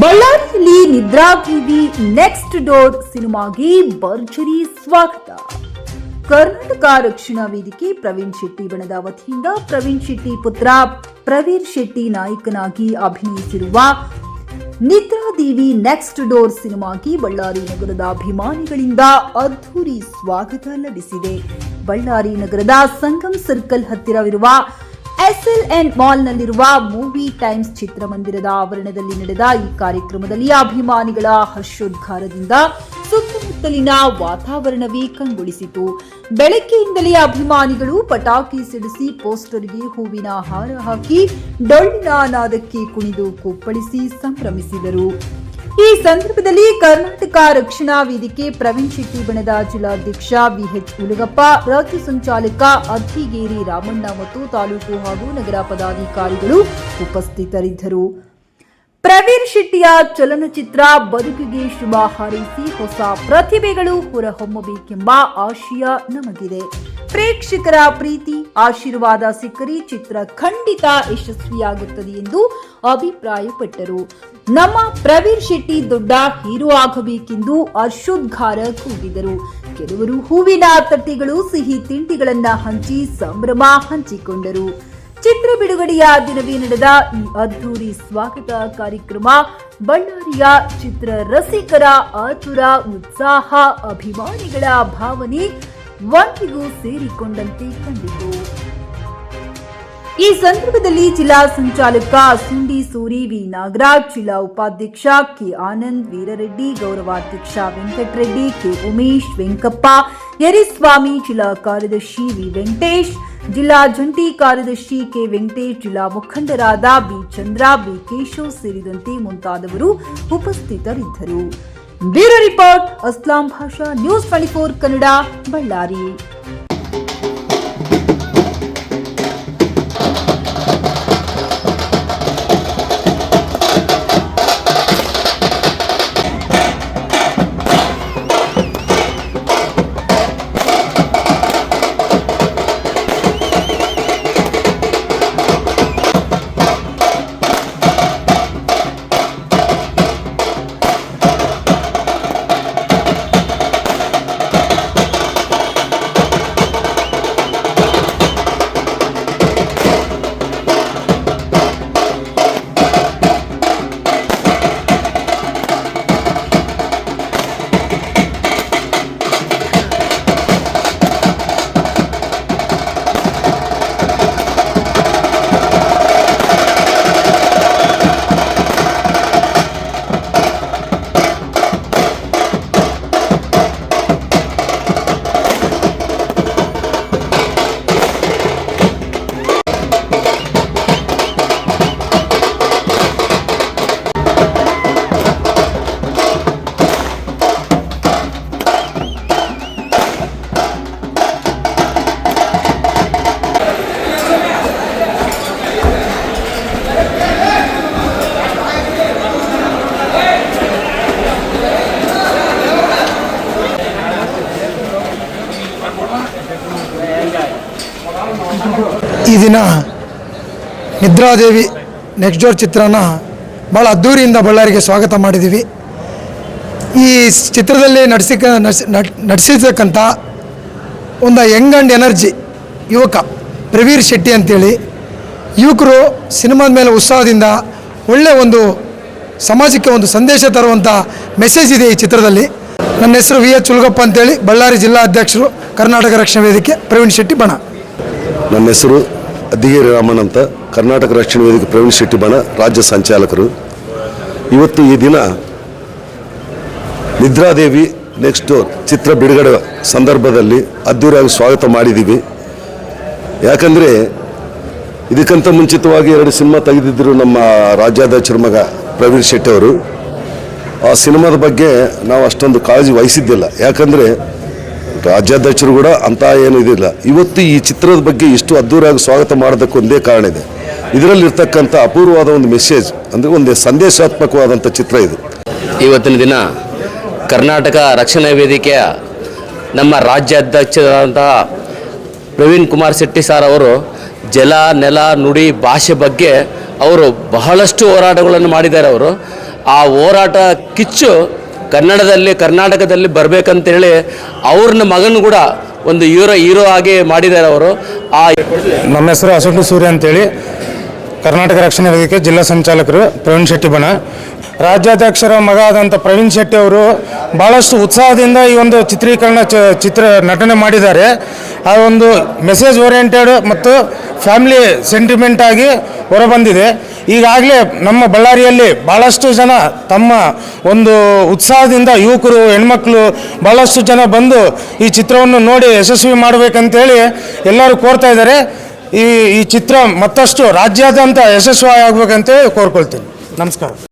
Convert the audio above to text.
ಬಳ್ಳಾರಿಯಲ್ಲಿ ನಿದ್ರಾ TV next door ಸಿನಿಮಾಗೆ ಭರ್ಜರಿ ಸ್ವಾಗತ. ಕರ್ನಾಟಕ ರಕ್ಷಣಾ ವೇದಿಕೆ ಪ್ರವೀಣ್ ಶೆಟ್ಟಿ ಬಣದ ವತಿಯಿಂದ ಪ್ರವೀಣ್ ಶೆಟ್ಟಿ ಪುತ್ರ ಪ್ರವೀರ್ ಶೆಟ್ಟಿ ನಾಯಕನಾಗಿ ಅಭಿನಯಿಸಿರುವ ನಿದ್ರಾದೇವಿ ನೆಕ್ಸ್ಟ್ ಡೋರ್ ಸಿನಿಮಾಗೆ ಬಳ್ಳಾರಿ ನಗರದ ಅಭಿಮಾನಿಗಳಿಂದ ಅದ್ಧೂರಿ ಸ್ವಾಗತ ಲಭಿಸಿದೆ. ಬಳ್ಳಾರಿ ನಗರದ ಸಂಗಮ್ ಸರ್ಕಲ್ ಹತ್ತಿರವಿರುವ ಎಸ್ಎಲ್ಎನ್ ಮಾಲ್ನಲ್ಲಿರುವ ಮೂವಿ ಟೈಮ್ಸ್ ಚಿತ್ರಮಂದಿರದ ಆವರಣದಲ್ಲಿ ನಡೆದ ಈ ಕಾರ್ಯಕ್ರಮದಲ್ಲಿ ಅಭಿಮಾನಿಗಳ ಹರ್ಷೋದ್ಗಾರದಿಂದ ಸುತ್ತಮುತ್ತಲಿನ ವಾತಾವರಣವೇ ಕಂಗೊಳಿಸಿತು. ಬೆಳಗ್ಗೆಯಿಂದಲೇ ಅಭಿಮಾನಿಗಳು ಪಟಾಕಿ ಸಿಡಿಸಿ ಪೋಸ್ಟರ್ಗೆ ಹೂವಿನ ಹಾರ ಹಾಕಿ ಡೊಳ್ಳಿನ ನಾದಕ್ಕೆ ಕುಣಿದು ಕುಪ್ಪಳಿಸಿ ಸಂಭ್ರಮಿಸಿದರು. ಈ ಸಂದರ್ಭದಲ್ಲಿ ಕರ್ನಾಟಕ ರಕ್ಷಣಾ ವೇದಿಕೆ ಪ್ರವೀಣ್ ಶೆಟ್ಟಿ ಬಣದ ಜಿಲ್ಲಾಧ್ಯಕ್ಷ ವಿಎಚ್ ಉಲಗಪ್ಪ ರಾಜ್ಯ ಸಂಚಾಲಕ ಅತ್ತಿಗೇರಿ ರಾಮಣ್ಣ ಮತ್ತು ತಾಲೂಕು ಹಾಗೂ ನಗರ ಪದಾಧಿಕಾರಿಗಳು ಉಪಸ್ಥಿತರಿದ್ದರು. ಪ್ರವೀಣ್ ಶೆಟ್ಟಿಯ ಚಲನಚಿತ್ರ ಬದುಕಿಗೆ ಶುಭ ಹಾರೈಸಿ ಹೊಸ ಪ್ರತಿಭೆಗಳು ಹೊರಹೊಮ್ಮಬೇಕೆಂಬ ಆಶಯ ನಮಗಿದೆ. ಪ್ರೇಕ್ಷಕರ ಪ್ರೀತಿ, ಆಶೀರ್ವಾದ ಸಿಕ್ಕರೆ ಚಿತ್ರ ಖಂಡಿತ ಯಶಸ್ವಿಯಾಗುತ್ತದೆ ಎಂದು ಅಭಿಪ್ರಾಯಪಟ್ಟರು. ನಮ್ಮ ಪ್ರವೀಣ್ ಶೆಟ್ಟಿ ದೊಡ್ಡ ಹೀರೋ ಆಗಬೇಕೆಂದು ಹರ್ಷೋದ್ಗಾರ ಕೂಗಿದರು. ಕೆಲವರು ಹೂವಿನ ತಟ್ಟೆಗಳು, ಸಿಹಿ ತಿಂಡಿಗಳನ್ನ ಹಂಚಿ ಸಂಭ್ರಮ ಹಂಚಿಕೊಂಡರು. ಚಿತ್ರ ಬಿಡುಗಡೆಯ ದಿನವೇ ನಡೆದ ಈ ಅದ್ಧೂರಿ ಸ್ವಾಗತ ಕಾರ್ಯಕ್ರಮ. ಬಳ್ಳಾರಿಯ ಚಿತ್ರ ರಸಿಕರ ಆತುರ, ಉತ್ಸಾಹ, ಅಭಿಮಾನಿಗಳ ಭಾವನೆ ಒಂದಿಗೂ ಸೇರಿಕೊಂಡಂತೆ ಕಂಡಿತು. ಈ ಸಂದರ್ಭದಲ್ಲಿ ಜಿಲ್ಲಾ ಸಂಚಾಲಕ ಸುಂಡಿ ಸೂರಿ ವಿ. ನಾಗರಾಜ್, ಜಿಲ್ಲಾ ಉಪಾಧ್ಯಕ್ಷ ಕೆ. ಆನಂದ್ ವೀರರೆಡ್ಡಿ, ಗೌರವಾಧ್ಯಕ್ಷ ವೆಂಕಟರೆಡ್ಡಿ, ಕೆ. ಉಮೇಶ್ ವೆಂಕಪ್ಪ, ಯರಿಸ್ವಾಮಿ, ಜಿಲ್ಲಾ ಕಾರ್ಯದರ್ಶಿ ವಿ. ವೆಂಕಟೇಶ್, ಜಿಲ್ಲಾ ಜಂಟಿ ಕಾರ್ಯದರ್ಶಿ ಕೆ. ವೆಂಕಟೇಶ್, ಜಿಲ್ಲಾ ಮುಖಂಡರಾದ ಬಿ ಚಂದ್ರ ಬಿ ಕೇಶವ್ ಸೇರಿದಂತೆ ಮುಂತಾದವರು ಉಪಸ್ಥಿತರಿದ್ದರು. bureau report Aslam Basha news twenty four Kannada Bellary ಈ ದಿನ ನಿದ್ರಾದೇವಿ ನೆಕ್ಸ್ಟ್ ಡೋರ್ ಚಿತ್ರನ ಭಾಳ ಅದ್ಧೂರಿಯಿಂದ ಬಳ್ಳಾರಿಗೆ ಸ್ವಾಗತ ಮಾಡಿದ್ದೀವಿ. ಈ ಚಿತ್ರದಲ್ಲಿ ನಡೆಸಿಕ ನಡೆಸಿ ನಡ್- ನಡ್ಸಿರ್ತಕ್ಕಂಥ ಒಂದು ಯಂಗ್ ಆ್ಯಂಡ್ ಎನರ್ಜಿ ಯುವಕ ಪ್ರವೀರ್ ಶೆಟ್ಟಿ ಅಂತೇಳಿ. ಯುವಕರು ಸಿನಿಮಾದ ಮೇಲೆ ಉತ್ಸಾಹದಿಂದ ಒಳ್ಳೆಯ ಒಂದು ಸಮಾಜಕ್ಕೆ ಒಂದು ಸಂದೇಶ ತರುವಂಥ ಮೆಸೇಜ್ ಇದೆ ಈ ಚಿತ್ರದಲ್ಲಿ. ನನ್ನ ಹೆಸರು ವಿ ಎಚ್ ಚುಲ್ಗಪ್ಪ ಅಂತೇಳಿ, ಬಳ್ಳಾರಿ ಜಿಲ್ಲಾ ಅಧ್ಯಕ್ಷರು, ಕರ್ನಾಟಕ ರಕ್ಷಣಾ ವೇದಿಕೆ ಪ್ರವೀಣ್ ಶೆಟ್ಟಿ ಬಣ. ನನ್ನ ಹೆಸರು ಅದ್ದಿಗೇರಿ ರಾಮನ್ ಅಂತ ಕರ್ನಾಟಕ ರಕ್ಷಣಾ ವೇದಿಕೆ ಪ್ರವೀಣ್ ಶೆಟ್ಟಿ ಬಣ ರಾಜ್ಯ ಸಂಚಾಲಕರು. ಇವತ್ತು ಈ ದಿನ ನಿದ್ರಾದೇವಿ ನೆಕ್ಸ್ಟ್ ಚಿತ್ರ ಬಿಡುಗಡೆ ಸಂದರ್ಭದಲ್ಲಿ ಅದ್ದೂರಿಯಾಗಿ ಸ್ವಾಗತ ಮಾಡಿದ್ದೀವಿ. ಯಾಕಂದರೆ ಇದಕ್ಕಿಂತ ಮುಂಚಿತವಾಗಿ ಎರಡು ಸಿನಿಮಾ ತೆಗೆದಿದ್ದರು ನಮ್ಮ ರಾಜ್ಯಾಧ್ಯಕ್ಷರ ಮಗ ಪ್ರವೀಣ್ ಶೆಟ್ಟಿ ಅವರು ಆ ಸಿನಿಮಾದ ಬಗ್ಗೆ ನಾವು ಅಷ್ಟೊಂದು ಕಾಳಜಿ ವಹಿಸಿದ್ದಿಲ್ಲ. ಯಾಕಂದರೆ ರಾಜ್ಯಾಧ್ಯಕ್ಷರು ಕೂಡ ಅಂತ ಏನು ಇದಿಲ್ಲ. ಇವತ್ತು ಈ ಚಿತ್ರದ ಬಗ್ಗೆ ಇಷ್ಟು ಅದ್ದೂರಿಯಾಗಿ ಸ್ವಾಗತ ಮಾಡೋದಕ್ಕೆ ಒಂದೇ ಕಾರಣ ಇದೆ. ಇದರಲ್ಲಿರ್ತಕ್ಕಂಥ ಅಪೂರ್ವವಾದ ಒಂದು ಮೆಸೇಜ್ ಅಂದರೆ ಒಂದು ಸಂದೇಶಾತ್ಮಕವಾದಂಥ ಚಿತ್ರ ಇದು. ಇವತ್ತಿನ ದಿನ ಕರ್ನಾಟಕ ರಕ್ಷಣಾ ವೇದಿಕೆಯ ನಮ್ಮ ರಾಜ್ಯಾಧ್ಯಕ್ಷರಾದಂತಹ ಪ್ರವೀಣ್ ಕುಮಾರ್ ಶೆಟ್ಟಿ ಸರ್ ಅವರು ಜಲ, ನೆಲ, ನುಡಿ, ಭಾಷೆ ಬಗ್ಗೆ ಅವರು ಬಹಳಷ್ಟು ಹೋರಾಟಗಳನ್ನು ಮಾಡಿದ್ದಾರೆ ಅವರು. ಆ ಹೋರಾಟ ಕಿಚ್ಚು ಕನ್ನಡದಲ್ಲಿ, ಕರ್ನಾಟಕದಲ್ಲಿ ಬರಬೇಕಂತೇಳಿ ಅವ್ರನ್ನ ಮಗನ ಕೂಡ ಒಂದು ಹೀರೋ ಹೀರೋ ಆಗಿ ಮಾಡಿದ್ದಾರೆ ಅವರು. ಆ ನಮ್ಮ ಹೆಸರು ಅಶೋಕ್ ಸೂರ್ಯ ಅಂತೇಳಿ. ಕರ್ನಾಟಕ ರಕ್ಷಣಾ ವೇದಿಕೆ ಜಿಲ್ಲಾ ಸಂಚಾಲಕರು ಪ್ರವೀಣ್ ಶೆಟ್ಟಿ ಬಣ. ರಾಜ್ಯಾಧ್ಯಕ್ಷರ ಮಗ ಆದಂಥ ಪ್ರವೀಣ್ ಶೆಟ್ಟಿ ಅವರು ಭಾಳಷ್ಟು ಉತ್ಸಾಹದಿಂದ ಈ ಒಂದು ಚಿತ್ರೀಕರಣ ಚಿತ್ರ ನಟನೆ ಮಾಡಿದ್ದಾರೆ. ಆ ಒಂದು ಮೆಸೇಜ್ ಓರಿಯೆಂಟೆಡ್ ಮತ್ತು ಫ್ಯಾಮಿಲಿ ಸೆಂಟಿಮೆಂಟ್ ಆಗಿ ಹೊರಬಂದಿದೆ. ಈಗಾಗಲೇ ನಮ್ಮ ಬಳ್ಳಾರಿಯಲ್ಲಿ ಭಾಳಷ್ಟು ಜನ ತಮ್ಮ ಒಂದು ಉತ್ಸಾಹದಿಂದ ಯುವಕರು, ಹೆಣ್ಮಕ್ಳು ಭಾಳಷ್ಟು ಜನ ಬಂದು ಈ ಚಿತ್ರವನ್ನು ನೋಡಿ ಯಶಸ್ವಿ ಮಾಡಬೇಕಂತೇಳಿ ಎಲ್ಲರೂ ಕೋರ್ತಾ ಇದ್ದಾರೆ. ಈ ಈ ಚಿತ್ರ ಮತ್ತಷ್ಟು ರಾಜ್ಯಾದ್ಯಂತ ಯಶಸ್ವಿ ಆಗಬೇಕಂತೇಳಿ ಕೋರ್ಕೊಳ್ತೀನಿ. ನಮಸ್ಕಾರ.